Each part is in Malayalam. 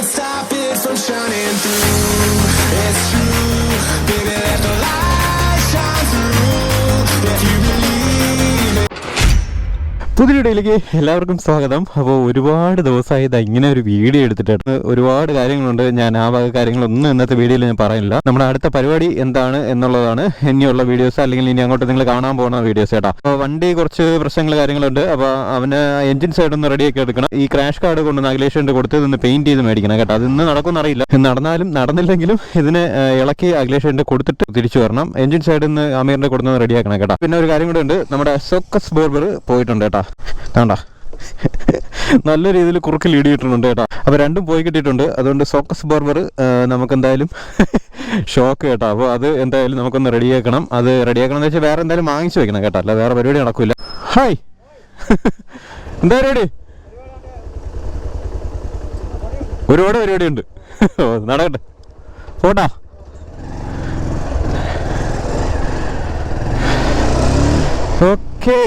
can't stop it from shining through. It's true, പുതിയ വീഡിയോയിലേക്ക് എല്ലാവർക്കും സ്വാഗതം. അപ്പോൾ ഒരുപാട് ദിവസമായി ഇത് ഇങ്ങനെ ഒരു വീഡിയോ എടുത്തിട്ട് ഒരുപാട് കാര്യങ്ങളുണ്ട്. ഞാൻ ആ വക കാര്യങ്ങളൊന്നും ഇന്നത്തെ വീഡിയോയിൽ ഞാൻ പറയില്ല നമ്മുടെ അടുത്ത പരിപാടി എന്താണ് എന്നുള്ളതാണ് ഇനിയുള്ള വീഡിയോസ് അല്ലെങ്കിൽ ഇനി അങ്ങോട്ട് നിങ്ങൾ കാണാൻ പോകുന്ന വീഡിയോസ് കേട്ടോ. അപ്പോൾ വണ്ടി കുറച്ച് പ്രശ്നങ്ങൾ കാര്യങ്ങളുണ്ട്. അപ്പോൾ അവന് എഞ്ചിൻ സൈഡ് ഒന്ന് റെഡിയാക്കി എടുക്കണം. ഈ ക്രാഷ് കാർഡ് കൊണ്ട് അഖിലേഷിന്റെ കൊടുത്ത് ഇതൊന്ന് പെയിന്റ് ചെയ്ത് മേടിക്കണം കേട്ടോ. അത് ഇന്ന് നടക്കുമെന്ന് അറിയില്ല. നടന്നാലും നടന്നില്ലെങ്കിലും ഇതിന് ഇളക്കി അഖിലേഷിന്റെ കൊടുത്തിട്ട് തിരിച്ചു വരണം. എഞ്ചിൻ സൈഡിൽ നിന്ന് അമീറിന്റെ കൊടുത്ത് റെഡിയാക്കണം കേട്ടോ. പിന്നെ ഒരു കാര്യം കൂടെ ഉണ്ട്. നമ്മുടെ സോക്കസ് ബോർബർ പോയിട്ടുണ്ട് കേട്ടോ. വേണ്ട നല്ല രീതിയിൽ കുറുക്കിൽ ഇടിയിട്ടുണ്ട് കേട്ടോ. അപ്പോൾ രണ്ടും പോയി കിട്ടിയിട്ടുണ്ട്. അതുകൊണ്ട് സോക്കസ് ബോർബർ നമുക്ക് എന്തായാലും ഷോക്ക് കേട്ടോ. അപ്പോൾ അത് എന്തായാലും നമുക്കൊന്ന് റെഡിയാക്കണം അത് റെഡിയാക്കണം എന്ന് വെച്ചാൽ വേറെ എന്തായാലും വാങ്ങിച്ചു വെക്കണം കേട്ടോ. അല്ല വേറെ പരിപാടി നടക്കില്ല ഹായ് എന്താ പരിപാടി? ഒരുപാട് പരിപാടി ഉണ്ട് നടക്കട്ടെ. പോട്ടാ. ഓക്കേ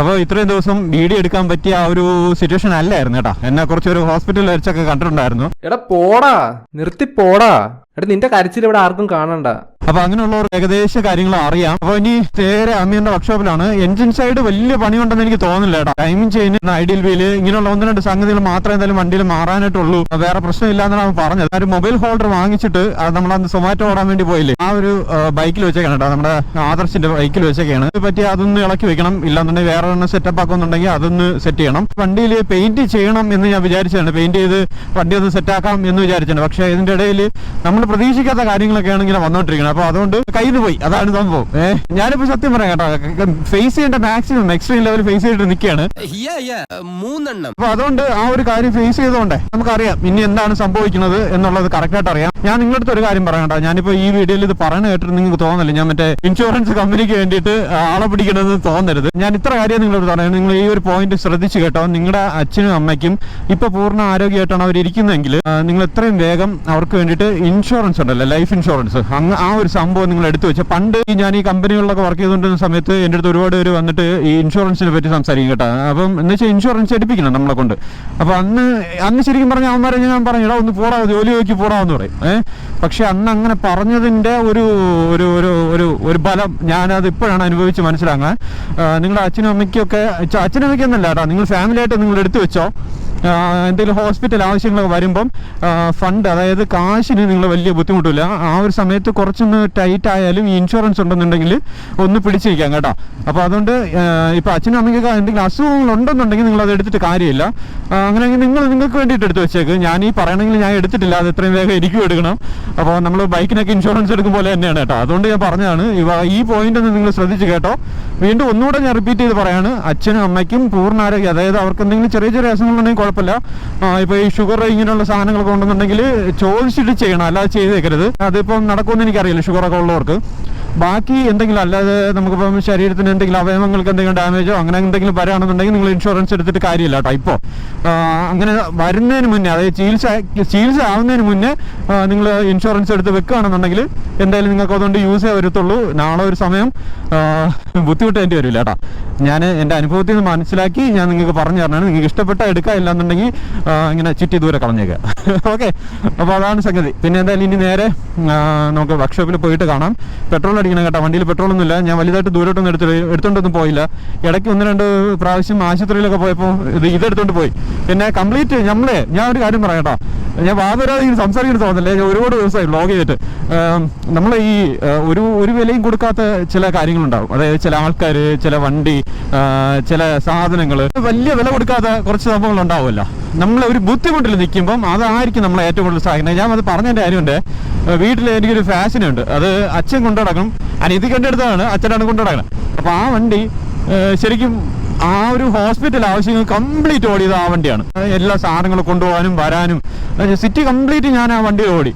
അപ്പോൾ ഇത്രയും ദിവസം വീഡിയോ എടുക്കാൻ പറ്റിയ ആ ഒരു സിറ്റുവേഷൻ അല്ലായിരുന്നു കേട്ടോ. എന്നെ കുറച്ച് ഒരു ഹോസ്പിറ്റലിൽ വെച്ചൊക്കെ കണ്ടിട്ടുണ്ടായിരുന്നു. എടാ പോടാ. നിർത്തി പോടാ. എടാ നിന്റെ കരച്ചിൽ ഇവിടെ ആർക്കും കാണണ്ട. അപ്പൊ അങ്ങനെയുള്ളവർ ഏകദേശ കാര്യങ്ങൾ അറിയാം. അപ്പൊ ഇനി നേരെ അമ്മീന്റെ വർക്ക്ഷോപ്പിലാണ് എഞ്ചിൻ സൈഡ് വലിയ പണി ഉണ്ടെന്ന് എനിക്ക് തോന്നുന്നില്ല കേട്ടോ. ടൈമിംഗ് ചെയിൻ ഐഡിയൽ വീൽ ഇങ്ങനെയുള്ള ഒന്ന് രണ്ട് സംഗതികൾ മാത്രമേ എന്തായാലും വണ്ടിയിൽ മാറാനായിട്ടുള്ളൂ. വേറെ പ്രശ്നമില്ല എന്നാണ് അവൻ പറഞ്ഞത്. ഒരു മൊബൈൽ ഹോൾഡർ വാങ്ങിച്ചിട്ട് അത് നമ്മൾ അന്ന് സൊമാറ്റോ ഓടാൻ വേണ്ടി പോയില്ലേ? ആ ഒരു ബൈക്കിൽ വെച്ചേക്കാണ് കേട്ടോ. നമ്മുടെ ആദർശിന്റെ ബൈക്കിൽ വെച്ചേക്കാണ്. പറ്റി അതൊന്ന് ഇളക്കി വെക്കണം. ഇല്ലാന്നുണ്ടെങ്കിൽ വേറെ ഒന്ന് സെറ്റപ്പ് ആക്കുന്നുണ്ടെങ്കിൽ അതൊന്ന് സെറ്റ് ചെയ്യണം. വണ്ടിയിൽ പെയിന്റ് ചെയ്യണം എന്ന് ഞാൻ വിചാരിച്ചതാണ്. പെയിന്റ് ചെയ്ത് വണ്ടി ഒന്ന് സെറ്റ് ആക്കാം എന്ന് വിചാരിച്ചാണ് പക്ഷേ ഇതിന്റെ ഇടയിൽ നമ്മൾ പ്രതീക്ഷിക്കാത്ത കാര്യങ്ങളൊക്കെയാണ് ഇങ്ങനെ വന്നോണ്ടിരിക്കുന്നത്. അപ്പൊ അതുകൊണ്ട് കയ്യിൽ പോയി. അതാണ് സംഭവം. ഏഹ് ഞാനിപ്പോ സത്യം പറയാം കേട്ടോ. ഫേസ് ചെയ്യേണ്ട മാക്സിമം എക്സ്ട്രീം ലെവൽ ഫേസ് ചെയ്തിട്ട് നിൽക്കുകയാണ് മൂന്നെണ്ണം. അപ്പൊ അതുകൊണ്ട് ആ ഒരു കാര്യം ഫേസ് ചെയ്തുകൊണ്ടേ നമുക്കറിയാം ഇനി എന്താണ് സംഭവിക്കുന്നത് എന്നുള്ളത് കറക്റ്റ് ആയിട്ട് അറിയാം. ഞാൻ നിങ്ങളുടെ അടുത്ത് ഒരു കാര്യം പറയാം കേട്ടോ. ഞാനിപ്പോ ഈ വീഡിയോയിൽ ഇത് പറയണ കേട്ടിട്ട് നിങ്ങൾക്ക് തോന്നല്ലേ ഞാൻ മറ്റേ ഇൻഷുറൻസ് കമ്പനിക്ക് വേണ്ടിയിട്ട് ആളെ പിടിക്കണമെന്ന് തോന്നരുത്. ഞാൻ ഇത്ര കാര്യം നിങ്ങളോട് പറയാം നിങ്ങൾ ഈ ഒരു പോയിന്റ് ശ്രദ്ധിച്ചു കേട്ടോ. നിങ്ങളുടെ അച്ഛനും അമ്മയ്ക്കും ഇപ്പൊ പൂർണ ആരോഗ്യമായിട്ടാണ് അവർ ഇരിക്കുന്നതെങ്കിൽ നിങ്ങൾ എത്രയും വേഗം അവർക്ക് വേണ്ടിയിട്ട് ഇൻഷുറൻസ് ഉണ്ടല്ലോ ലൈഫ് ഇൻഷുറൻസ് അങ്ങ് ആ ഒരു സംഭവം നിങ്ങൾ എടുത്തു വെച്ചാൽ പണ്ട് ഞാൻ ഈ കമ്പനികളിലൊക്കെ വർക്ക് ചെയ്തുകൊണ്ടിരുന്ന സമയത്ത് എന്റെ അടുത്ത് ഒരുപാട് പേര് വന്നിട്ട് ഈ ഇൻഷുറൻസിനെ പറ്റി സംസാരിക്കും കേട്ടോ. അപ്പം എന്ന് വെച്ചാൽ ഇൻഷുറൻസ് എടുപ്പിക്കണം നമ്മളെ കൊണ്ട്. അപ്പൊ അന്ന് അന്ന് ശരിക്കും പറഞ്ഞ അവന്മാരെ ഞാൻ പറഞ്ഞു എടാ ഒന്ന് പോടാ ജോലി നോക്കി പോടാന്ന് പറയും. പക്ഷെ അന്ന് അങ്ങനെ പറഞ്ഞതിന്റെ ഒരു ഒരു ഒരു ഒരു ബലം ഞാനത് ഇപ്പോഴാണ് അനുഭവിച്ച് മനസ്സിലാക്കാൻ നിങ്ങളുടെ അച്ഛനും അമ്മയ്ക്കൊക്കെ ച- അച്ഛനമ്മയ്ക്കൊന്നല്ല കേട്ടോ. നിങ്ങൾ ഫാമിലി ആയിട്ട് നിങ്ങൾ എടുത്തു വെച്ചോ. എന്തെങ്കിലും ഹോസ്പിറ്റൽ ആവശ്യങ്ങളൊക്കെ വരുമ്പം ഫണ്ട് അതായത് കാശിന് നിങ്ങൾ വലിയ ബുദ്ധിമുട്ടില്ല. ആ ഒരു സമയത്ത് കുറച്ചൊന്ന് ടൈറ്റ് ആയാലും ഈ ഇൻഷുറൻസ് ഉണ്ടെന്നുണ്ടെങ്കിൽ ഒന്ന് പിടിച്ചിരിക്കാം കേട്ടോ. അപ്പോൾ അതുകൊണ്ട് ഇപ്പോൾ ഇപ്പൊ അച്ഛനും അമ്മയ്ക്കൊക്കെ എന്തെങ്കിലും അസുഖങ്ങൾ ഉണ്ടെന്നുണ്ടെങ്കിൽ നിങ്ങൾ അത് എടുത്തിട്ട് കാര്യമില്ല. അങ്ങനെ അങ്ങനെയെങ്കിൽ നിങ്ങൾ നിങ്ങൾക്ക് വേണ്ടിയിട്ട് എടുത്ത് വെച്ചേക്ക്. ഞാൻ ഈ പറയണമെങ്കിൽ ഞാൻ എടുത്തിട്ടില്ല. അത് എത്രയും വേഗം എനിക്കും എടുക്കണം. അപ്പോൾ നമ്മൾ ബൈക്കിനൊക്കെ ഇൻഷുറൻസ് എടുക്കും പോലെ തന്നെയാണ് കേട്ടോ. അതുകൊണ്ട് ഞാൻ പറഞ്ഞതാണ് ഈ പോയിന്റ് ഒന്ന് നിങ്ങൾ ശ്രദ്ധിച്ച് കേട്ടോ. വീണ്ടും ഒന്നുകൂടെ ഞാൻ റിപ്പീറ്റ് ചെയ്ത് പറയാണ് അച്ഛനും അമ്മയ്ക്കും പൂർണ ആരോഗ്യം അതായത് അവർക്ക് എന്തെങ്കിലും ചെറിയ ചെറിയ അസുഖങ്ങളുണ്ടെങ്കിൽ കുഴപ്പമില്ല. ഇപ്പോൾ ഇപ്പൊ ഈ ഷുഗർ ഇങ്ങനെയുള്ള സാധനങ്ങളൊക്കെ ഉണ്ടെന്നുണ്ടെങ്കിൽ ചോദിച്ചിട്ട് ചെയ്യണം. അല്ലാതെ ചെയ്തേക്കരുത്. അതിപ്പം നടക്കുമെന്ന് എനിക്കറിയില്ല ഷുഗറൊക്കെ ഉള്ളവർക്ക്. ബാക്കി എന്തെങ്കിലും അല്ലാതെ നമുക്കിപ്പം ശരീരത്തിന് എന്തെങ്കിലും അവയവങ്ങൾക്ക് എന്തെങ്കിലും ഡാമേജോ അങ്ങനെ എന്തെങ്കിലും വരാണെന്നുണ്ടെങ്കിൽ നിങ്ങൾ ഇൻഷുറൻസ് എടുത്തിട്ട് കാര്യമില്ല കേട്ടോ. ഇപ്പോൾ അങ്ങനെ വരുന്നതിന് മുന്നേ അതായത് ചികിത്സ ചികിത്സ ആവുന്നതിന് മുന്നേ നിങ്ങൾ ഇൻഷുറൻസ് എടുത്ത് വെക്കുകയാണെന്നുണ്ടെങ്കിൽ എന്തായാലും നിങ്ങൾക്ക് അതുകൊണ്ട് യൂസേ വരത്തുള്ളൂ നാളെ ഒരു സമയം ബുദ്ധിമുട്ടേണ്ടി വരില്ല കേട്ടോ. ഞാൻ എന്റെ അനുഭവത്തിൽ നിന്ന് മനസ്സിലാക്കി ഞാൻ നിങ്ങൾക്ക് പറഞ്ഞു തരണമാണ് നിങ്ങൾക്ക് ഇഷ്ടപ്പെട്ട എടുക്കുക ഇല്ലാന്നുണ്ടെങ്കിൽ ഇങ്ങനെ ചുറ്റി ദൂരെ കളഞ്ഞേക്കുക ഓക്കെ അപ്പോൾ അതാണ് സംഗതി. പിന്നെ എന്തായാലും ഇനി നേരെ നമുക്ക് വർക്ക്ഷോപ്പിൽ പോയിട്ട് കാണാം. പെട്രോൾ അടിക്കണം കേട്ടോ. വണ്ടിയിൽ പെട്രോളൊന്നും ഇല്ല ഞാൻ വലുതായിട്ട് ദൂരോട്ടൊന്നും എടുത്ത് എടുത്തോണ്ടൊന്നും പോയില്ല. ഇടയ്ക്ക് ഒന്ന് രണ്ട് പ്രാവശ്യം ആശുപത്രിയിലൊക്കെ പോയപ്പോൾ ഇത് ഇതെടുത്തോണ്ട് പോയി. പിന്നെ കംപ്ലീറ്റ് നമ്മളെ ഞാൻ ഒരു കാര്യം പറയാം കേട്ടോ. ഞാൻ വാതരാതി സംസാരിക്കുന്ന തോന്നല്ലേ ഞാൻ ഒരുപാട് ദിവസമായി വ്ളോഗ് ചെയ്തിട്ട്. നമ്മൾ ഈ ഒരു ഒരു വിലയും കൊടുക്കാത്ത ചില കാര്യങ്ങളുണ്ടാവും. അതായത് ചില ആൾക്കാർ ചില വണ്ടി ചില സാധനങ്ങൾ വലിയ വില കൊടുക്കാത്ത കുറച്ച് സംഭവങ്ങൾ ഉണ്ടാവുമല്ലോ. നമ്മൾ ഒരു ബുദ്ധിമുട്ടിൽ നിൽക്കുമ്പം അതായിരിക്കും നമ്മളെ ഏറ്റവും കൂടുതൽ സഹായിക്കുന്നത്. ഞാൻ അത് പറഞ്ഞതിന്റെ കാര്യമുണ്ട്. വീട്ടിൽ എനിക്കൊരു ഫാഷനുണ്ട്. അത് അച്ഛൻ കൊണ്ടു നടക്കണം. അനിയത്തി കണ്ടെടുത്തതാണ് അച്ഛനാണ് കൊണ്ടു നടക്കണം. അപ്പോൾ ആ വണ്ടി ശരിക്കും ആ ഒരു ഹോസ്പിറ്റൽ ആവശ്യങ്ങൾ കംപ്ലീറ്റ് ഓടിയത് ആ വണ്ടിയാണ്. എല്ലാ സാധനങ്ങളും കൊണ്ടുപോകാനും വരാനും. സിറ്റി കംപ്ലീറ്റ് ഞാൻ ആ വണ്ടി ഓടി.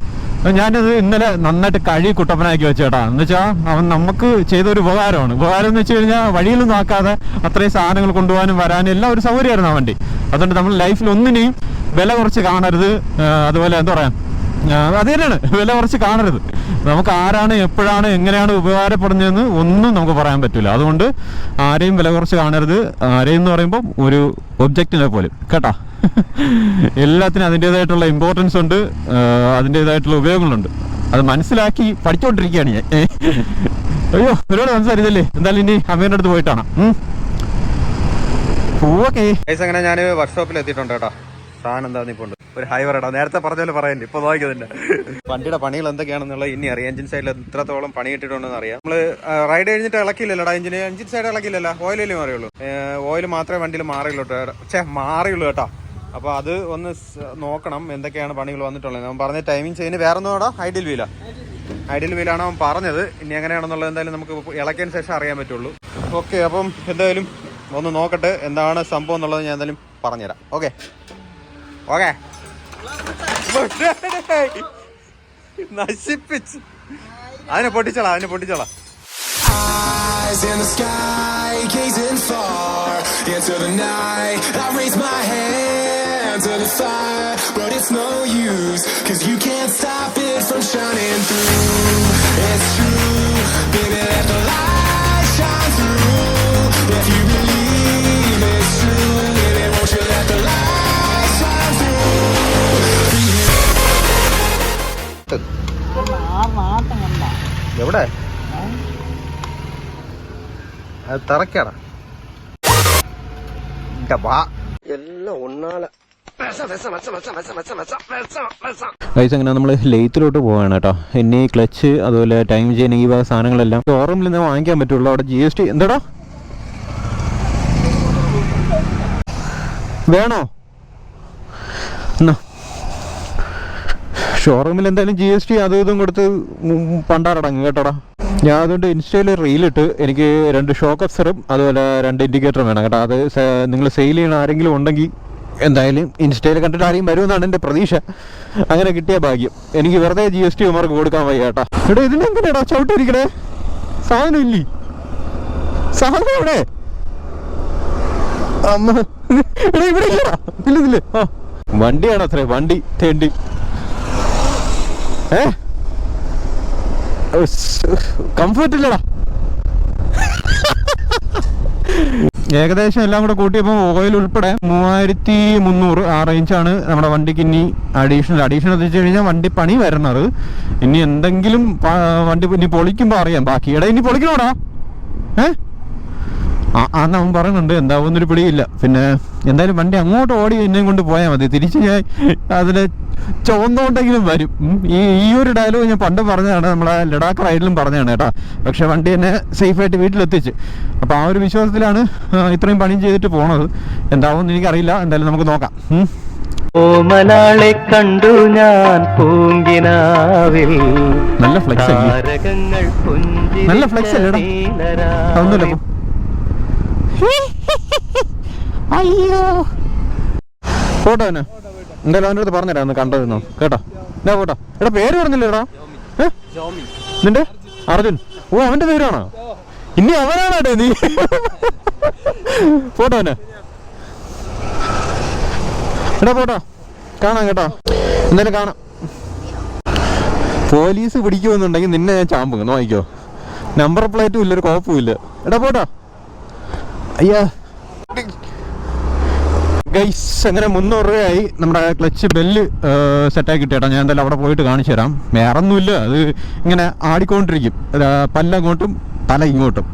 ഞാനത് ഇന്നലെ നന്നായിട്ട് കഴി കുട്ടപ്പനാക്കി വെച്ചേട്ടാ. എന്ന് വെച്ചാൽ അവൻ നമുക്ക് ചെയ്ത ഒരു ഉപകാരമാണ്. ഉപകാരം എന്ന് വെച്ച് കഴിഞ്ഞാൽ വഴിയിലൊന്നും ആക്കാതെ അത്രയും സാധനങ്ങൾ കൊണ്ടുപോകാനും വരാനും എല്ലാം ഒരു സൗകര്യമായിരുന്നു ആ വണ്ടി. അതുകൊണ്ട് നമ്മൾ ലൈഫിൽ ഒന്നിനെയും വില കുറച്ച് കാണരുത്. അതുപോലെ എന്താ പറയാ? അത് തന്നെയാണ്. വില കുറച്ച് കാണരുത്. നമുക്ക് ആരാണ് എപ്പോഴാണ് എങ്ങനെയാണ് ഉപകാരപ്പെടുന്നതെന്ന് ഒന്നും നമുക്ക് പറയാൻ പറ്റില്ല അതുകൊണ്ട് ആരെയും വില കുറച്ച് കാണരുത്. ആരെയും എന്ന് പറയുമ്പോൾ ഒരു ഒബ്ജക്റ്റിനെ പോലും. കേട്ടാ? എല്ലാത്തിനും അതിന്റെതായിട്ടുള്ള ഇമ്പോർട്ടൻസ് ഉണ്ട്. അതിന്റെതായിട്ടുള്ള ഉപയോഗങ്ങളുണ്ട്. അത് മനസ്സിലാക്കി പഠിച്ചുകൊണ്ടിരിക്കുകയാണ് ഞാൻ. അയ്യോ ഒരുപാട് സംസാരിച്ചല്ലേ എന്തായാലും ഇനി അമ്മേന്റെ അടുത്ത് പോയിട്ടാണ് പൂവൊക്കെ. അങ്ങനെ ഞാൻ വർക്ക്ഷോപ്പിൽ എത്തിയിട്ടുണ്ട് കേട്ടോ. സാധനം എന്താന്ന് ഇപ്പോൾ ഒരു ഹൈ പറയട്ടോ നേരത്തെ പറഞ്ഞ പോലെ പറയല്ലേ ഇപ്പൊ നോക്കിയതിന്റെ വണ്ടിയുടെ പണികൾ എന്തൊക്കെയാണെന്നുള്ളത് ഇനി അറിയാം. എഞ്ചിൻ സൈഡിൽ എത്രത്തോളം പണി ഇട്ടിട്ടുണ്ടെന്ന് അറിയാം. നമ്മൾ റൈഡ് കഴിഞ്ഞിട്ട് ഇളക്കില്ലല്ലോടാ എഞ്ചിന് എഞ്ചിൻ സൈഡ് ഇളക്കില്ലല്ലോ ഓയിലല്ലേ മാറിയുള്ളൂ? ഓയിൽ മാത്രമേ വണ്ടിയിൽ മാറിയുള്ളൂ ഛേ മാറിയുള്ളൂ കേട്ടോ. അപ്പൊ അത് ഒന്ന് നോക്കണം എന്തൊക്കെയാണ് പണികൾ വന്നിട്ടുള്ളത്. അവൻ പറഞ്ഞ ടൈമിംഗ് ചെയ്യുന്ന വേറെ ഒന്നും ഐഡിയൽ വീല ഐഡിയൽ വീലാണ് അവൻ പറഞ്ഞത്. ഇനി എങ്ങനെയാണെന്നുള്ളത് എന്തായാലും നമുക്ക് ഇളക്കിയതിന് ശേഷം അറിയാൻ പറ്റുള്ളൂ. ഓക്കെ അപ്പം എന്തായാലും ഒന്ന് നോക്കട്ടെ. എന്താണ് സംഭവം എന്നുള്ളത് ഞാൻ എന്തായാലും പറഞ്ഞുതരാം. ഓക്കെ ഓക്കെ നശിപ്പിച്ച് അതിനെ പൊട്ടിച്ചോളാം അതിനെ പൊട്ടിച്ചോളാം Eyes in the sky, gazing far into the night. I raise my hand to the fire, but it's no use, cause you can't stop it from shining through. It's true, എവിടെ? അത് തറക്കാടാ. വാ. ഗൈസ് അങ്ങനെ നമ്മൾ ലെയ്ത്തിലോട്ട് പോവാണ് കേട്ടോ. ഇനി ക്ലച്ച് അതുപോലെ ടൈം ചെയിൻ ഈ വക സാധനങ്ങളെല്ലാം ഷോറൂമിൽ നിന്ന് വാങ്ങിക്കാൻ പറ്റുള്ളൂ. അവിടെ ജി എസ് ടി എന്താടാ? വേണോ? എന്നാ ഷോറൂമിൽ എന്തായാലും ജി എസ് ടി അതും ഇതും കൊടുത്ത് പണ്ടാറടങ്ങും കേട്ടോടാ. ഞാൻ അതുകൊണ്ട് ഇൻസ്റ്റയിൽ റീലിട്ട് എനിക്ക് രണ്ട് ഷോക്ക് അപ്സറും അതുപോലെ രണ്ട് ഇൻഡിക്കേറ്ററും വേണം കേട്ടോ. അത് നിങ്ങൾ സെയിൽ ചെയ്യണ ആരെങ്കിലും ഉണ്ടെങ്കിൽ എന്തായാലും ഇൻസ്റ്റയിൽ കണ്ടിട്ട് ആരെയും വരുമെന്നാണ് എന്റെ പ്രതീക്ഷ. അങ്ങനെ കിട്ടിയ ഭാഗ്യം. എനിക്ക് വെറുതെ ജി എസ് ടി ഉമാർക്ക് കൊടുക്കാൻ വയ്യ കേട്ടാ. ഇതിന് ഇതിനെങ്ങനെയാടാ ചവിട്ടിരിക്കണേ? സാധനം ഇല്ലേ? സാധനം എവിടെ? അമ്മ എടാ ഇവിടെ ഇല്ല ആ. വണ്ടിയാണ് അത്രേ വണ്ടി തേണ്ടി. കംഫർട്ട് ഇല്ലടാ ഏകദേശം എല്ലാം കൂടെ കൂട്ടിയപ്പോൾ ഓയിൽ ഉൾപ്പെടെ മൂവായിരത്തി മുന്നൂറ് ആ റേഞ്ചാണ് നമ്മുടെ വണ്ടിക്ക് ഇനി അഡീഷണൽ അഡീഷണൽ എന്ന് വെച്ച് കഴിഞ്ഞാൽ വണ്ടി പണി വരണത് ഇനി എന്തെങ്കിലും വണ്ടി ഇനി പൊളിക്കുമ്പോൾ അറിയാം. ബാക്കി ഇടയിൽ ഇനി പൊളിക്കണോടാ? ഏ? ആ ആന്ന് അവൻ പറയുന്നുണ്ട് എന്താവുന്നൊരു പിടിയില്ല. പിന്നെ എന്തായാലും വണ്ടി അങ്ങോട്ട് ഓടി എന്നെയും കൊണ്ട് പോയാൽ മതി. തിരിച്ച് ഞാൻ അതിൽ ചുവന്നുകൊണ്ടെങ്കിലും വരും. ഈ ഈ ഒരു ഡയലോഗ് ഞാൻ പണ്ട് പറഞ്ഞതാണ് നമ്മളെ ലഡാക്ക് റൈഡിലും പറഞ്ഞതാണ് കേട്ടോ. പക്ഷെ വണ്ടി എന്നെ സേഫായിട്ട് വീട്ടിലെത്തിച്ച്. അപ്പോൾ ആ ഒരു വിശ്വാസത്തിലാണ് ഇത്രയും പണിയും ചെയ്തിട്ട് പോണത്. എന്താവുമെന്ന് എനിക്കറിയില്ല. എന്തായാലും നമുക്ക് നോക്കാം. ഓമനാളെ കണ്ടു ഞാൻ പൂങ്കിനാവിൽ. നല്ല ഫ്ലെക്സ് നല്ല ഫ്ലെക്സ് അല്ലേടാ? അയ്യോ. ഫോട്ടോ തന്നെ എന്തായാലും അവന്റെ അടുത്ത് കണ്ടതെന്നോ. കേട്ടോ? എന്താ ഫോട്ടോ എടാ പേര് പറഞ്ഞില്ലേടാ? നിന്റെ? അർജുൻ. ഓ അവന്റെ പേരാണോ? ഇനി അവനാണോ നീ? ഫോട്ടോ തന്നെ എടാ ഫോട്ടോ കാണാം കേട്ടോ. എന്തായാലും കാണാം. പോലീസ് പിടിക്കുമെന്നുണ്ടെങ്കിൽ നിന്നെ ഞാൻ ചാമ്പ്. നോക്കിക്കോ നമ്പർ പ്ലേറ്റും ഇല്ല ഒരു കുഴപ്പമില്ല എടാ പോട്ടോ. അയ്യാ. ഗൈസ് അങ്ങനെ മുന്നൂറ് രൂപയായി നമ്മുടെ ക്ലച്ച് ബെല്ല് സെറ്റാക്കി കിട്ടിയേട്ടാ. ഞാൻ എന്തായാലും അവിടെ പോയിട്ട് കാണിച്ചു തരാം. വേറെ ഒന്നുമില്ല അത് ഇങ്ങനെ ആടിക്കൊണ്ടിരിക്കും. പല്ല പല്ലങ്ങോട്ടും തല ഇങ്ങോട്ടും.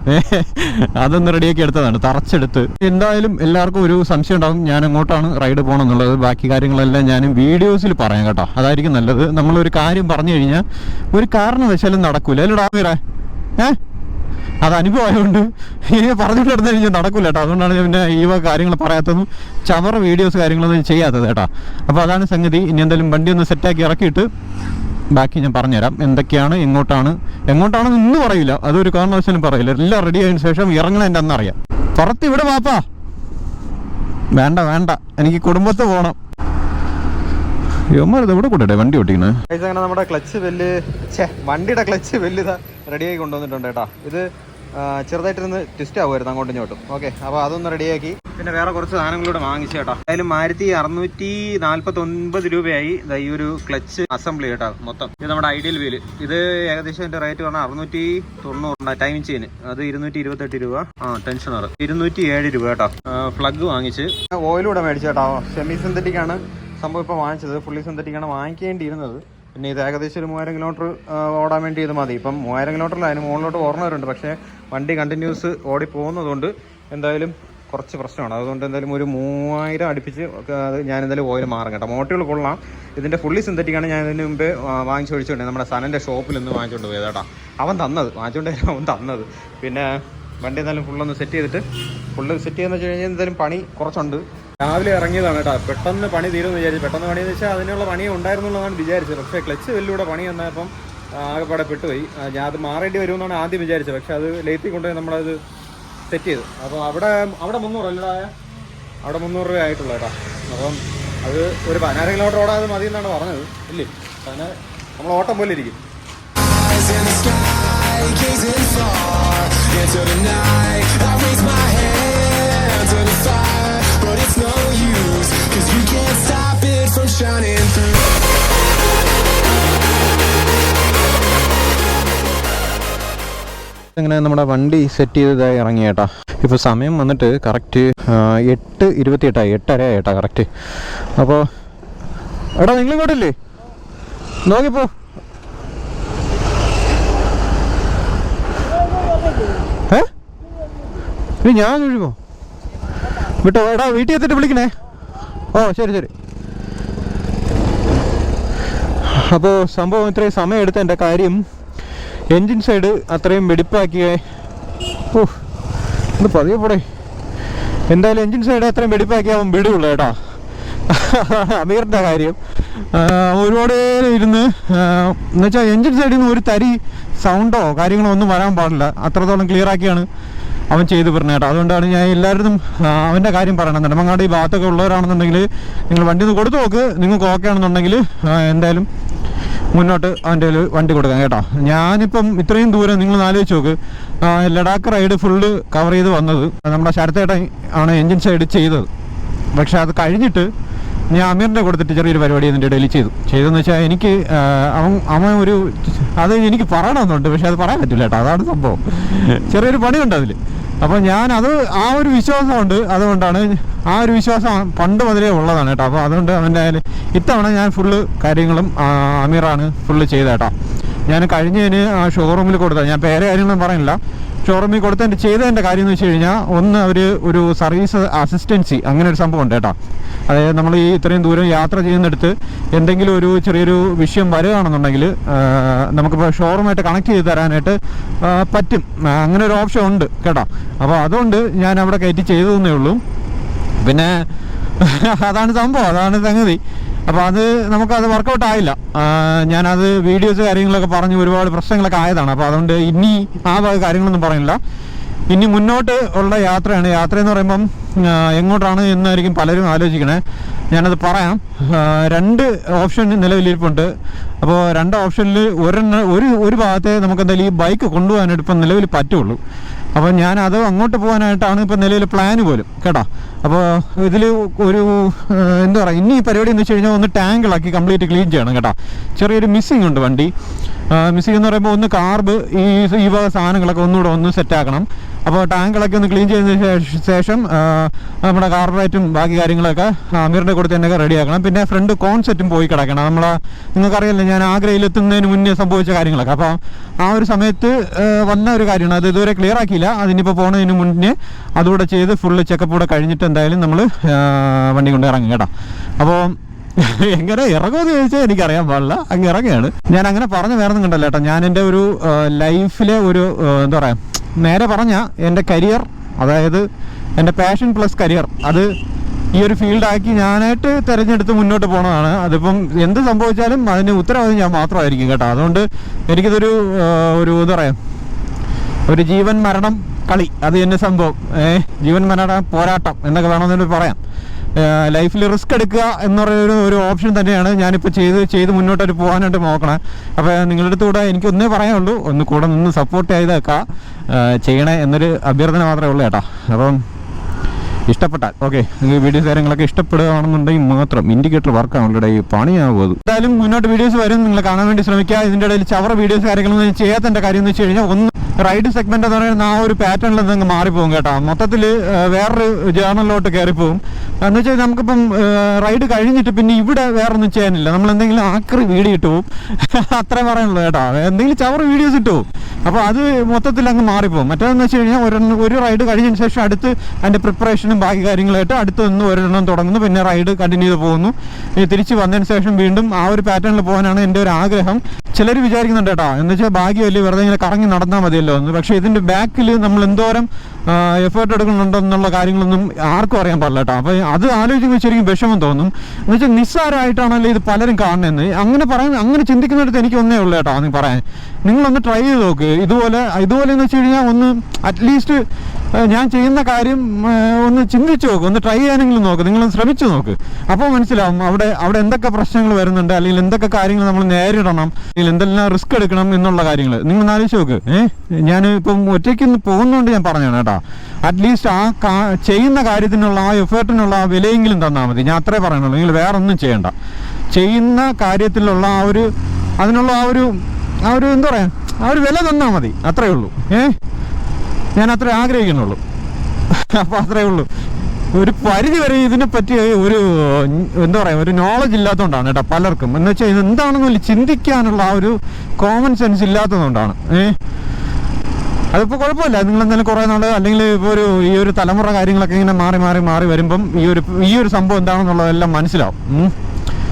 അതൊന്ന് റെഡിയാക്കി എടുത്തതാണ്. തറച്ചെടുത്ത്. എന്തായാലും എല്ലാവർക്കും ഒരു സംശയം ഉണ്ടാകും. ഞാൻ എങ്ങോട്ടാണ് റൈഡ് പോകണം എന്നുള്ളത് ബാക്കി കാര്യങ്ങളെല്ലാം ഞാൻ വീഡിയോസിൽ പറയാം കേട്ടോ. അതായിരിക്കും നല്ലത്. നമ്മളൊരു കാര്യം പറഞ്ഞു കഴിഞ്ഞാൽ ഒരു കാരണവശാലും നടക്കൂല. അല്ലടാ മീറേ ഏഹ് അത് അനുഭവമായതുകൊണ്ട് ഇനി പറഞ്ഞിട്ട് കിടന്നു കഴിഞ്ഞാൽ നടക്കില്ല കേട്ടോ. അതുകൊണ്ടാണ് ഞാൻ പിന്നെ ഈ കാര്യങ്ങൾ പറയാത്തതും ചവറ വീഡിയോസ് കാര്യങ്ങളൊന്നും ചെയ്യാത്തത് കേട്ടോ. അപ്പോൾ അതാണ് സംഗതി. ഇനി എന്തായാലും വണ്ടി ഒന്ന് സെറ്റാക്കി ഇറക്കിയിട്ട് ബാക്കി ഞാൻ പറഞ്ഞുതരാം. എന്തൊക്കെയാണ് എങ്ങോട്ടാണ് എങ്ങോട്ടാണെന്ന് ഇന്നും പറയില്ല അതൊരു കാരണവശാലും പറയില്ല. എല്ലാം റെഡി ആയതിനു ശേഷം ഇറങ്ങണ എന്റെ അന്നറിയാം പുറത്ത് ഇവിടെ വാപ്പാ വേണ്ട വേണ്ട. എനിക്ക് കുടുംബത്ത് പോകണം യോമാരത് എവിടെ കൂടെ വണ്ടി ഓട്ടിക്കണേ. അങ്ങനെ നമ്മുടെ ക്ലച്ച് വെല്ല് ഛേ വണ്ടിയുടെ ക്ലച്ച് ബെല്ല് ഇതാ റെഡിയായി കൊണ്ടുവന്നിട്ടുണ്ട് കേട്ടോ. ഇത് ചെറുതായിട്ടൊന്ന് ട്വിസ്റ്റ് ആവുമായിരുന്നു അങ്ങോട്ടും ഇങ്ങോട്ടും. ഓക്കെ അപ്പോൾ അതൊന്ന് റെഡിയാക്കി പിന്നെ വേറെ കുറച്ച് സാധനങ്ങളൂടെ വാങ്ങിച്ചു കേട്ടോ. അതിലും ആയിരത്തി അറുന്നൂറ്റി നാൽപ്പത്തി ഒൻപത് രൂപയായി ഈ ഒരു ക്ലച്ച് അസംബ്ലി കേട്ടോ മൊത്തം. ഇത് നമ്മുടെ ഐഡിയൽ വീൽ ഇത് ഏകദേശം എന്റെ റേറ്റ് പറഞ്ഞാൽ അറുന്നൂറ്റി തൊണ്ണൂറ് ടൈം ചെയിന് അത് ഇരുന്നൂറ്റി ഇരുപത്തെട്ട് രൂപ. ആ ടെൻഷനർ ഇരുന്നൂറ്റി ഏഴ് രൂപ കേട്ടോ. പ്ലഗ് വാങ്ങിച്ച്. ഓയിലൂടെ മേടിച്ചു കേട്ടോ സെമി സിന്തറ്റിക് ആണ്. സംഭവം ഇപ്പോൾ വാങ്ങിച്ചത്. ഫുള്ളി സിന്തറ്റിക് ആണ് വാങ്ങിക്കേണ്ടിയിരുന്നത്. പിന്നെ ഇത് ഏകദേശം ഒരു മൂവായിരം കിലോമീറ്റർ ഓടാൻ വേണ്ടി ഇത് മതി. ഇപ്പം മൂവായിരം കിലോമീറ്ററിൽ അതിന് മുകളിലോട്ട് ഓർണവരുണ്ട് പക്ഷേ വണ്ടി കണ്ടിന്യൂസ് ഓടി പോകുന്നതുകൊണ്ട് എന്തായാലും കുറച്ച് പ്രശ്നമാണ്. അതുകൊണ്ട് എന്തായാലും ഒരു മൂവായിരം അടുപ്പിച്ച് അത് ഞാൻ എന്തായാലും ഓയിൽ മാറും കേട്ടോ. മോട്ടുകൾ കൊള്ളാം. ഇതിന്റെ ഫുള്ളി സിന്തറ്റിക് ആണ് ഞാൻ ഇതിന് മുമ്പേ വാങ്ങിച്ചു ഒഴിച്ചുകൊണ്ട് നമ്മുടെ സനന്റെ ഷോപ്പിൽ നിന്ന് വാങ്ങിച്ചുകൊണ്ട് പോയത് കേട്ടോ. അവൻ തന്നത്. വാങ്ങിച്ചുകൊണ്ട് അവൻ തന്നത്. പിന്നെ വണ്ടി എന്തായാലും ഫുള്ളൊന്ന് സെറ്റ് ചെയ്തിട്ട് ഫുള്ള് സെറ്റ് ചെയ്യുന്ന വെച്ച് കഴിഞ്ഞാൽ എന്തായാലും പണി കുറച്ചുണ്ട്. രാവിലെ ഇറങ്ങിയതാണ് കേട്ടോ. പെട്ടെന്ന് പണി തീരുമെന്ന് വിചാരിച്ചു. പെട്ടെന്ന് പണി എന്ന് വെച്ചാൽ അതിനുള്ള പണി ഉണ്ടായിരുന്നുള്ളതാണ് വിചാരിച്ചത്. പക്ഷേ ക്ലച്ച് വെല്ലിലൂടെ പണി വന്നപ്പം ആകെപ്പാടെ പെട്ടുപോയി. ഞാൻ അത് മാറേണ്ടി വരുമെന്നാണ് ആദ്യം വിചാരിച്ചത്. പക്ഷെ അത് ലേത്തി കൊണ്ടുപോയി നമ്മളത് സെറ്റ് ചെയ്തു. അപ്പോൾ അവിടെ അവിടെ മുന്നൂറ് അല്ലടാ അവിടെ മുന്നൂറ് രൂപ ആയിട്ടുള്ള കേട്ടോ. അപ്പം അത് ഒരു പതിനാറ് കിലോമീറ്റർ ഓടാതെ മതി എന്നാണ് പറഞ്ഞത്. ഇല്ലേ? അങ്ങനെ നമ്മൾ ഓട്ടം പോലെ ഇരിക്കും. ഇങ്ങനെ നമ്മുടെ വണ്ടി സെറ്റ് ചെയ്തതായി ഇറങ്ങി ചേട്ടാ ഇപ്പോൾ സമയം വന്നിട്ട് കറക്റ്റ് എട്ട് ഇരുപത്തിയെട്ടായി എട്ടര ആയിട്ടാ കറക്റ്റ് അപ്പോൾ എടാ നിങ്ങൾ ഇങ്ങോട്ടില്ലേ? നോക്കിപ്പോ. ഏ? ഞാൻ ഒഴിവോ വിട്ടോ എടാ വീട്ടിൽ എത്തിയിട്ട് വിളിക്കണേ. ഓ ശരി ശരി. അപ്പോൾ സംഭവം ഇത്രയും സമയം എടുത്ത എന്റെ കാര്യം എൻജിൻ സൈഡ് അത്രയും വെടിപ്പാക്കിയ. ഓ ഇത് പതിയെ പോടെ. എന്തായാലും എൻജിൻ സൈഡ് അത്രയും വെടിപ്പാക്കിയ അവൻ വിടുള്ളൂ കേട്ടോ. അമീറിന്റെ കാര്യം. ഒരുപാട് ഇരുന്ന് എന്നുവെച്ചാൽ എൻജിൻ സൈഡിൽ നിന്ന് ഒരു തരി സൗണ്ടോ കാര്യങ്ങളോ ഒന്നും വരാൻ പാടില്ല. അത്രത്തോളം ക്ലിയർ ആക്കിയാണ് അവൻ ചെയ്തു പറഞ്ഞത് കേട്ടോ. അതുകൊണ്ടാണ് ഞാൻ എല്ലാവരും അവന്റെ കാര്യം പറയണം നെടുമങ്ങാട് ഈ ഭാഗത്തൊക്കെ ഉള്ളവരാണെന്നുണ്ടെങ്കിൽ നിങ്ങൾ വണ്ടി ഒന്ന് കൊടുത്തു നോക്ക്. നിങ്ങൾക്ക് ഓക്കെ ആണെന്നുണ്ടെങ്കിൽ എന്തായാലും മുന്നോട്ട് അവന്റെ വണ്ടി കൊടുക്കാം കേട്ടോ. ഞാനിപ്പം ഇത്രയും ദൂരം നിങ്ങൾ ആലോചിച്ച് നോക്ക്. ലഡാക്ക് റൈഡ് ഫുള്ള് കവർ ചെയ്ത് വന്നത് നമ്മുടെ ശരത്തേട്ടൻ ആണ് എൻജിൻ സൈഡ് ചെയ്തത്. പക്ഷെ അത് കഴിഞ്ഞിട്ട് ഞാൻ അമീറിന്റെ കൊടുത്തിട്ട് ചെറിയൊരു പരിപാടി എന്നിട്ട് ഇടയിൽ ചെയ്തു. ചെയ്തെന്ന് വെച്ചാൽ എനിക്ക് അവൻ അവൻ ഒരു അത് എനിക്ക് പറയണമെന്നുണ്ട് പക്ഷെ അത് പറയാൻ പറ്റില്ല കേട്ടോ. അതാണ് സംഭവം. ചെറിയൊരു പണിയുണ്ട് അതിൽ അപ്പോൾ ഞാൻ അത് ആ ഒരു വിശ്വാസമുണ്ട് അതുകൊണ്ടാണ് ആ ഒരു വിശ്വാസം പണ്ട് മുതലേ ഉള്ളതാണ് കേട്ടോ. അപ്പോൾ അതുകൊണ്ട് അവന്റെ ഇത്തവണ ഞാൻ ഫുള്ള് കാര്യങ്ങളും അമീറാണ് ഫുള്ള് ചെയ്ത കേട്ടോ. ഞാൻ കഴിഞ്ഞതിന് ആ ഷോറൂമിൽ കൊടുത്താൽ ഞാൻ പേരെ കാര്യങ്ങളൊന്നും പറയുന്നില്ല. ഷോറൂമിൽ കൊടുത്തതിന്റെ ചെയ്തതിന്റെ കാര്യം എന്ന് വെച്ച് കഴിഞ്ഞാൽ ഒന്ന് അവർ ഒരു സർവീസ് അസിസ്റ്റൻസി അങ്ങനെ ഒരു സംഭവം ഉണ്ട് കേട്ടോ. അതായത് നമ്മൾ ഈ ഇത്രയും ദൂരം യാത്ര ചെയ്യുന്നിടത്ത് എന്തെങ്കിലും ഒരു ചെറിയൊരു വിഷയം വരികയാണെന്നുണ്ടെങ്കിൽ നമുക്കിപ്പോൾ ഷോറൂമായിട്ട് കണക്ട് ചെയ്ത് തരാനായിട്ട് പറ്റും. അങ്ങനെ ഒരു ഓപ്ഷൻ ഉണ്ട് കേട്ടോ. അപ്പോൾ അതുകൊണ്ട് ഞാൻ അവിടെ കയറ്റി ചെയ്തതെന്നേ ഉള്ളൂ. പിന്നെ അതാണ് സംഭവം. അതാണ് സംഗതി. അപ്പോൾ അത് നമുക്കത് വർക്കൗട്ട് ആയില്ല. ഞാനത് വീഡിയോസ് കാര്യങ്ങളൊക്കെ പറഞ്ഞ് ഒരുപാട് പ്രശ്നങ്ങളൊക്കെ ആയതാണ്. അപ്പോൾ അതുകൊണ്ട് ഇനി ആ കാര്യങ്ങളൊന്നും പറയുന്നില്ല. ഇനി മുന്നോട്ട് ഉള്ള യാത്രയാണ്. യാത്ര എന്ന് പറയുമ്പം എങ്ങോട്ടാണ് എന്നായിരിക്കും പലരും ആലോചിക്കണേ. ഞാനത് പറയാം. രണ്ട് ഓപ്ഷൻ നിലവിലിരിപ്പുണ്ട്. അപ്പോൾ രണ്ട് ഓപ്ഷനിൽ ഒരെണ്ണ ഒരു ഒരു ഭാഗത്തെ നമുക്ക് എന്തായാലും ഈ ബൈക്ക് കൊണ്ടുപോകാനായിട്ട് ഇപ്പം നിലവിൽ പറ്റുള്ളൂ. അപ്പോൾ ഞാൻ അങ്ങോട്ട് പോകാനായിട്ടാണ് ഇപ്പം നിലവിൽ പ്ലാൻ പോലും കേട്ടോ. അപ്പോൾ ഇതിൽ ഒരു എന്താ പറയുക ഇനി ഈ പരിപാടി എന്ന് വെച്ച് കഴിഞ്ഞാൽ ഒന്ന് ടാങ്കിളാക്കി കംപ്ലീറ്റ് ക്ലീൻ ചെയ്യണം കേട്ടോ. ചെറിയൊരു മിസ്സിംഗ് ഉണ്ട് വണ്ടി. മിസ്സിംഗ് എന്ന് പറയുമ്പോൾ ഒന്ന് കാർബ് ഈ ഈ വക സാധനങ്ങളൊക്കെ ഒന്നുകൂടെ ഒന്ന് സെറ്റാക്കണം. അപ്പോൾ ടാങ്കുകളൊക്കെ ഒന്ന് ക്ലീൻ ചെയ്തതിന് ശേഷം നമ്മുടെ കാർബറേറ്റും ബാക്കി കാര്യങ്ങളൊക്കെ അമീറിന്റെ കൊടുത്ത് തന്നെ റെഡിയാക്കണം പിന്നെ ഫ്രണ്ട് കോൺസെറ്റും പോയി കിടക്കണം. നമ്മൾ നിങ്ങൾക്കറിയില്ല ഞാൻ ആഗ്രയിലെത്തുന്നതിന് മുന്നേ സംഭവിച്ച കാര്യങ്ങളൊക്കെ. അപ്പോൾ ആ ഒരു സമയത്ത് വന്ന ഒരു കാര്യമാണ്. അത് ഇതുവരെ ക്ലിയർ ആക്കിയില്ല. അതിനിപ്പോൾ പോകുന്നതിന് മുന്നേ അതുകൂടെ ചെയ്ത് ഫുള്ള് ചെക്കപ്പ് കൂടെ കഴിഞ്ഞിട്ട് എന്തായാലും നമ്മൾ വണ്ടി കൊണ്ട് ഇറങ്ങും കേട്ടോ. അപ്പോൾ എങ്ങനെ ഇറങ്ങുമെന്ന് ചോദിച്ചാൽ എനിക്കറിയാൻ പാടില്ല. അങ്ങ് ഇറങ്ങുകയാണ്. ഞാൻ അങ്ങനെ പറഞ്ഞു വേറെ കണ്ടല്ലോ കേട്ടോ. ഞാൻ എന്റെ ഒരു ലൈഫിലെ ഒരു എന്താ പറയുക നേരെ പറഞ്ഞ എന്റെ കരിയർ അതായത് എന്റെ പാഷൻ പ്ലസ് കരിയർ അത് ഈ ഒരു ഫീൽഡാക്കി ഞാനായിട്ട് തിരഞ്ഞെടുത്ത് മുന്നോട്ട് പോകണതാണ് അതിപ്പം എന്ത് സംഭവിച്ചാലും അതിന് ഉത്തരവാദി ഞാൻ മാത്രമായിരിക്കും കേട്ടോ. അതുകൊണ്ട് എനിക്കിതൊരു ഒരു എന്താ പറയുക ഒരു ജീവൻ മരണം കളി. അത് തന്നെ സംഭവം. ഏഹ് ജീവൻ മരണ പോരാട്ടം എന്നൊക്കെ വേണമെന്ന് പറയാം. ലൈഫിൽ റിസ്ക് എടുക്കുക എന്ന് പറയുന്ന ഒരു ഓപ്ഷൻ തന്നെയാണ് ഞാനിപ്പോൾ ചെയ്ത് ചെയ്ത് മുന്നോട്ടൊരു പോകാനായിട്ട് നോക്കണേ. അപ്പോൾ നിങ്ങളുടെ അടുത്ത് കൂടെ എനിക്ക് ഒന്നേ പറയാനുള്ളൂ. ഒന്ന് കൂടെ നിന്ന് സപ്പോർട്ട് ചെയ്തേക്കാം. ചെയ്യണേ എന്നൊരു അഭ്യർത്ഥന മാത്രമേ ഉള്ളൂ ചേട്ടാ അപ്പം ഇഷ്ടപ്പെട്ടാൽ. ഓക്കെ വീഡിയോസ് കാര്യങ്ങളൊക്കെ ഇഷ്ടപ്പെടുകയാണെന്നുണ്ടെങ്കിൽ മാത്രം ഇൻഡിക്കേറ്റർ വർക്ക് ആവുന്നുണ്ട് ഈ പണിയാവുന്നത് എന്തായാലും മുന്നോട്ട് വീഡിയോസ് വരും. നിങ്ങൾ കാണാൻ വേണ്ടി ശ്രമിക്കുക. ഇതിന്റെ ഇടയിൽ ചവർ വീഡിയോസ് കാര്യങ്ങളൊന്നും ചെയ്യാത്തതിന്റെ കാര്യം എന്ന് വെച്ച് കഴിഞ്ഞാൽ ഒന്ന് റൈഡ് സെഗ്മെന്റ് എന്ന് പറയുന്ന ആ ഒരു പാറ്റേണിൽ നിന്ന് മാറിപ്പോകും കേട്ടോ. മൊത്തത്തിൽ വേറൊരു ജേർണലിലോട്ട് കയറിപ്പോകും എന്ന് വെച്ചാൽ നമുക്കിപ്പം റൈഡ് കഴിഞ്ഞിട്ട് പിന്നെ ഇവിടെ വേറൊന്നും ചെയ്യാനില്ല. നമ്മൾ എന്തെങ്കിലും ആക്രി വീഡിയോ ഇട്ടു. അത്രേ പറയാനുള്ളൂ കേട്ടോ. എന്തെങ്കിലും ചവർ വീഡിയോസ് ഇട്ടു. അപ്പോൾ അത് മൊത്തത്തിൽ അങ്ങ് മാറിപ്പോകും മറ്റേതെന്ന് വെച്ച് കഴിഞ്ഞാൽ ഒരു ഒരു റൈഡ് കഴിഞ്ഞതിന് ശേഷം അടുത്ത് അതിന്റെ പ്രിപ്പറേഷനും ബാക്കി കാര്യങ്ങളായിട്ട് അടുത്ത് നിന്ന് ഒരെണ്ണം തുടങ്ങുന്നു. പിന്നെ റൈഡ് കണ്ടിന്യൂ ചെയ്ത് പോകുന്നു. തിരിച്ച് വന്നതിന് ശേഷം വീണ്ടും ആ ഒരു പാറ്റേണിൽ പോകാനാണ് എന്റെ ഒരു ആഗ്രഹം. ചിലർ വിചാരിക്കുന്നുണ്ട് കേട്ടോ എന്ന് വെച്ചാൽ ഭാഗ്യമല്ലേ വെറുതെ ഇങ്ങനെ കറങ്ങി നടന്നാൽ മതിയല്ലോ എന്ന്. പക്ഷേ ഇതിന്റെ ബാക്കിൽ നമ്മൾ എന്തോരം എഫേർട്ട് എടുക്കുന്നുണ്ടെന്നുള്ള കാര്യങ്ങളൊന്നും ആർക്കും അറിയാൻ പാടില്ല കേട്ടോ. അപ്പോൾ അത് ആലോചിക്കുമ്പോൾ ശരിക്കും വിഷമം തോന്നും. എന്ന് വെച്ചാൽ നിസ്സാരമായിട്ടാണല്ലോ ഇത് പലരും കാണുന്നത് അങ്ങനെ പറയുന്ന അങ്ങനെ ചിന്തിക്കുന്നിടത്ത് എനിക്ക് ഒന്നേ ഉള്ളൂ കേട്ടോ നീ പറയാൻ. നിങ്ങളൊന്ന് ട്രൈ ചെയ്ത് നോക്ക്. ഇതുപോലെ ഇതുപോലെ എന്ന് വെച്ച് കഴിഞ്ഞാൽ ഒന്ന് അറ്റ്ലീസ്റ്റ് ഞാൻ ചെയ്യുന്ന കാര്യം ഒന്ന് ചിന്തിച്ചു നോക്ക് ഒന്ന് ട്രൈ ചെയ്യാനെങ്കിലും നോക്ക് നിങ്ങൾ ശ്രമിച്ചു നോക്ക്. അപ്പോൾ മനസ്സിലാവും അവിടെ അവിടെ എന്തൊക്കെ പ്രശ്നങ്ങൾ വരുന്നുണ്ട് അല്ലെങ്കിൽ എന്തൊക്കെ കാര്യങ്ങൾ നമ്മൾ നേരിടണം അല്ലെങ്കിൽ എന്തെല്ലാം റിസ്ക് എടുക്കണം എന്നുള്ള കാര്യങ്ങൾ. നിങ്ങൾ ആലോചിച്ച് നോക്ക്. ഏഹ് ഞാൻ ഇപ്പം ഒറ്റയ്ക്ക് ഒന്ന് പോകുന്നതുകൊണ്ട് ഞാൻ പറഞ്ഞാണ് കേട്ടോ. അറ്റ്ലീസ്റ്റ് ആ ചെയ്യുന്ന കാര്യത്തിനുള്ള ആ എഫേർട്ടിനുള്ള ആ വിലയെങ്കിലും തന്നാൽ മതി. ഞാൻ അത്രേ പറയണുള്ളൂ നിങ്ങൾ വേറെ ഒന്നും ചെയ്യണ്ട. ചെയ്യുന്ന കാര്യത്തിലുള്ള ആ ഒരു അതിനുള്ള ആ ഒരു ആ ഒരു എന്താ പറയാ ആ ഒരു വില തന്നാൽ മതി. അത്രേ ഉള്ളൂ. ഏഹ് ഞാൻ അത്ര ആഗ്രഹിക്കുന്നുള്ളൂ. അപ്പോൾ അത്രേ ഉള്ളൂ. ഒരു പരിധി വരെ ഇതിനെ പറ്റി ഒരു എന്താ പറയുക ഒരു നോളജ് ഇല്ലാത്തതുകൊണ്ടാണ് കേട്ടോ പലർക്കും. എന്ന് വെച്ചാൽ ഇത് എന്താണെന്ന് വലിയ ചിന്തിക്കാനുള്ള ആ ഒരു കോമൺ സെൻസ് ഇല്ലാത്തതുകൊണ്ടാണ്. ഏഹ് അതിപ്പോൾ കുഴപ്പമില്ല. നിങ്ങൾ എന്തായാലും കുറേ നാൾ അല്ലെങ്കിൽ ഇപ്പോൾ ഒരു ഈ ഒരു തലമുറ കാര്യങ്ങളൊക്കെ ഇങ്ങനെ മാറി മാറി മാറി വരുമ്പം ഈ ഒരു ഈ ഒരു സംഭവം എന്താണെന്നുള്ളതെല്ലാം മനസ്സിലാവും.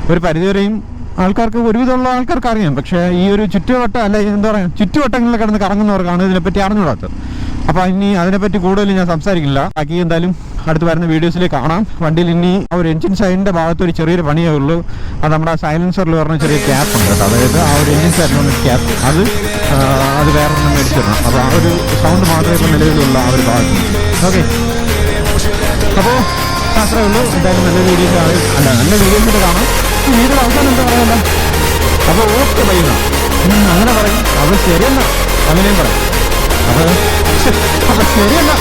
ഒരു ഒരു പരിധിവരെയും ആൾക്കാർക്ക് ഒരുവിധമുള്ള ആൾക്കാർക്ക് അറിയാം. പക്ഷേ ഈ ഒരു ചുറ്റുവട്ടം അല്ലെങ്കിൽ എന്താ പറയുക ചുറ്റുവട്ടങ്ങളിൽ കിടന്ന് കറങ്ങുന്നവർക്കാണ് ഇതിനെപ്പറ്റി അറിഞ്ഞുകൂടാത്തത്. അപ്പോൾ ഇനി അതിനെപ്പറ്റി കൂടുതൽ ഞാൻ സംസാരിക്കില്ല. ബാക്കി എന്തായാലും അടുത്ത് വരുന്ന വീഡിയോസിൽ കാണാം. വണ്ടിയിൽ ഇനി ആ ഒരു എഞ്ചിൻ സൈഡിന്റെ ഭാഗത്ത് ഒരു ചെറിയൊരു പണിയേ ഉള്ളൂ. അത് നമ്മുടെ സൈലൻസറിൽ പറഞ്ഞ ചെറിയ ക്യാപ്പ് ഉണ്ട് കേട്ടോ. അതായത് ആ ഒരു എഞ്ചിൻ സൈഡിലുള്ള ക്യാപ്പ് അത് അത് വേറെ ഒന്നും മേടിച്ചിടണം. അപ്പോൾ ആ ഒരു സൗണ്ട് മാത്രമേ ഇപ്പോൾ നിലവിലുള്ള ആ ഒരു ഭാഗത്തുണ്ട് ഓക്കെ. അപ്പോൾ അത്രേ ഉള്ളൂ. എന്തായാലും നല്ല വീഡിയോസ് അല്ല നല്ല വീഡിയോസ് കാണാം. വീഡിയോ അവസാനം എന്താ പറയാല്ല അപ്പോൾ ഓക്കെ പറയുന്ന അങ്ങനെ പറയും. അത് ശരിയല്ല അങ്ങനെയും പറയും. 好的，是，他们前面呢。